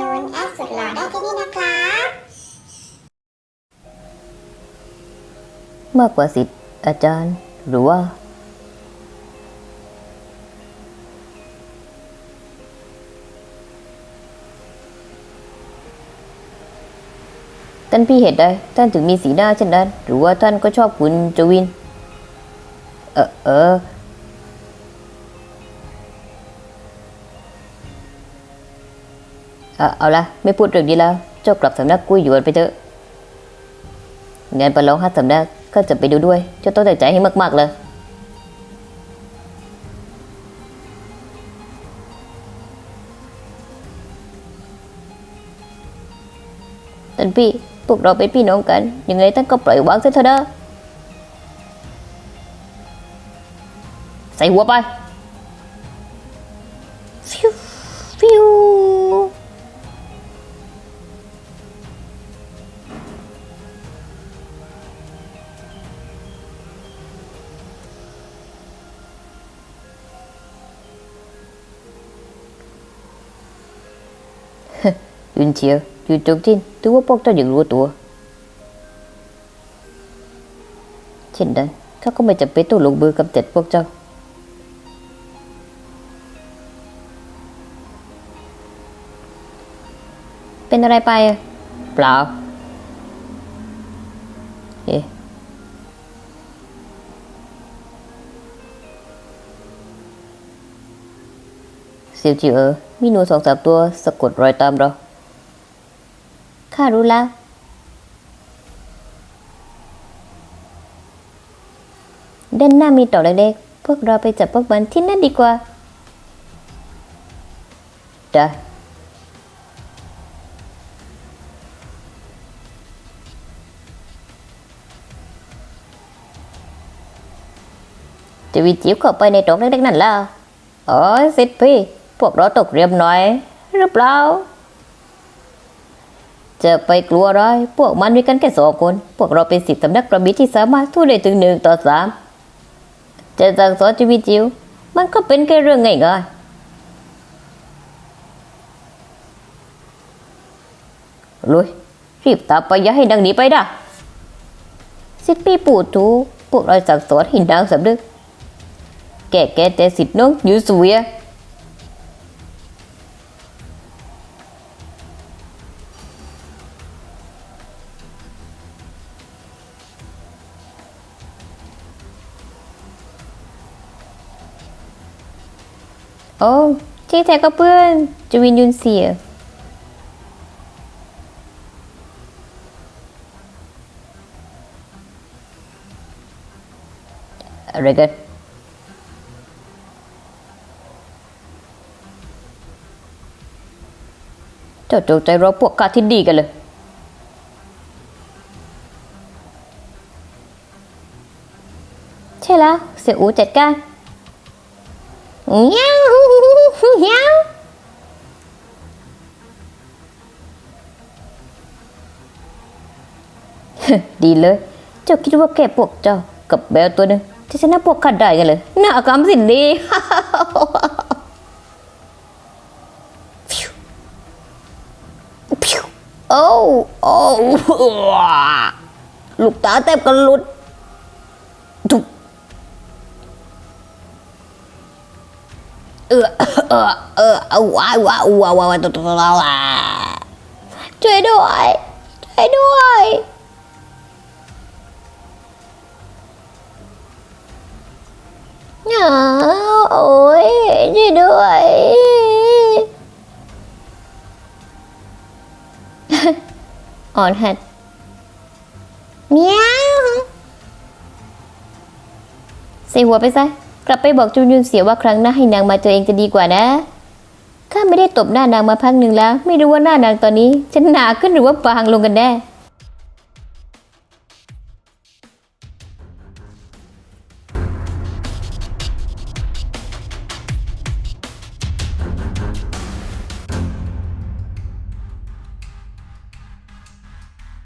นุนแอดสุดหล่อได้ที่นี่นะครับมากกว่าสิทธิ์อาจารย์หรือว่า ท่านพี่เหตุใดท่านถึงมีสีหน้าเช่นนั้น หรือว่าท่านก็ชอบคุณจวิน เออเออ เอาเอาละไม่พูดเรื่องนี้แล้ว เจ้ากลับสำนักกุ้ยหยวนไปเถอะงานประลองฮัทสำนักก็จะไปดูด้วย เจ้าต้องตั้งใจให้มาก ๆ เลยท่านพี่ พวกเราเป็นพี่น้องกัน ยังไงท่านก็ปล่อยวางซะเถอะนะใส่หัวไป ยุนเชียวอยู่ตรงที่ถือว่าพวกเจ้าอย่างรู้ตัว เช่นนั้นเขาก็ไม่จำเป็นต้องลงมือกำจัดพวกเจ้า เป็นอะไรไป เปล่า เอ๊ะเซียวจิเออมีหนูสองสามตัวสะกดรอยตามเรา ข้ารู้แล้ว ด้านหน้ามีต่อเล็กๆ พวกเราไปจับพวกมันที่นั่นดีกว่า ได้จะวิจิวเข้าไปในตรงเล็กๆนั่นล่ะโอ้ยสิทธิ์พี่ พวกเราตกเรียมหน่อย หรือเปล่า จะไปกลัวอะไรพวกมันมีกันแค่สองคน พวกเราเป็นสิทธิสำนักกระบี่ที่สามารถทู่ได้ถึงหนึ่งต่อสามจะสั่งสอนชีวิตจิ๋วมันก็เป็นแค่เรื่องง่ายๆลุยรีบตามไปอย่าให้นางหนีไปนะสิทธิ์พี่ปู่ถูพวกเราสั่งสอนให้นางสำนึกแก่แก่แต่สิทธิ์น้องอยู่สวยโอ้ที่แท้ก็เวินยุ นเสียอะไรกันเจ้าจงใจรอพวกข้าที่ดีกันเลยใช่แล้ว เสียอูจัดการเงี้ย ดีเลย เจ้าคิดว่าแค่พวกเจ้ากับแมวตัวหนึงจะชนะพวกข้าได้กันเลยน่ากำสินดีโอ้โอ้ลูกตาแทบกันหลุดทุกเออเออเออเอาว้ายว้ายว้ายว้ายตัวตัวเราอะช่วยด้วยช่วยด้วย ด้วย อ่อนหัดเมียวใส่หัวไปซะ กลับไปบอกจุนยุนเสียว่าครั้งหน้าให้นางมาเจอเองจะดีกว่านะ ข้าไม่ได้ตบหน้านางมาพักหนึ่งแล้ว ไม่รู้ว่าหน้านางตอนนี้จะหนาขึ้นหรือว่าบางลงกันแน่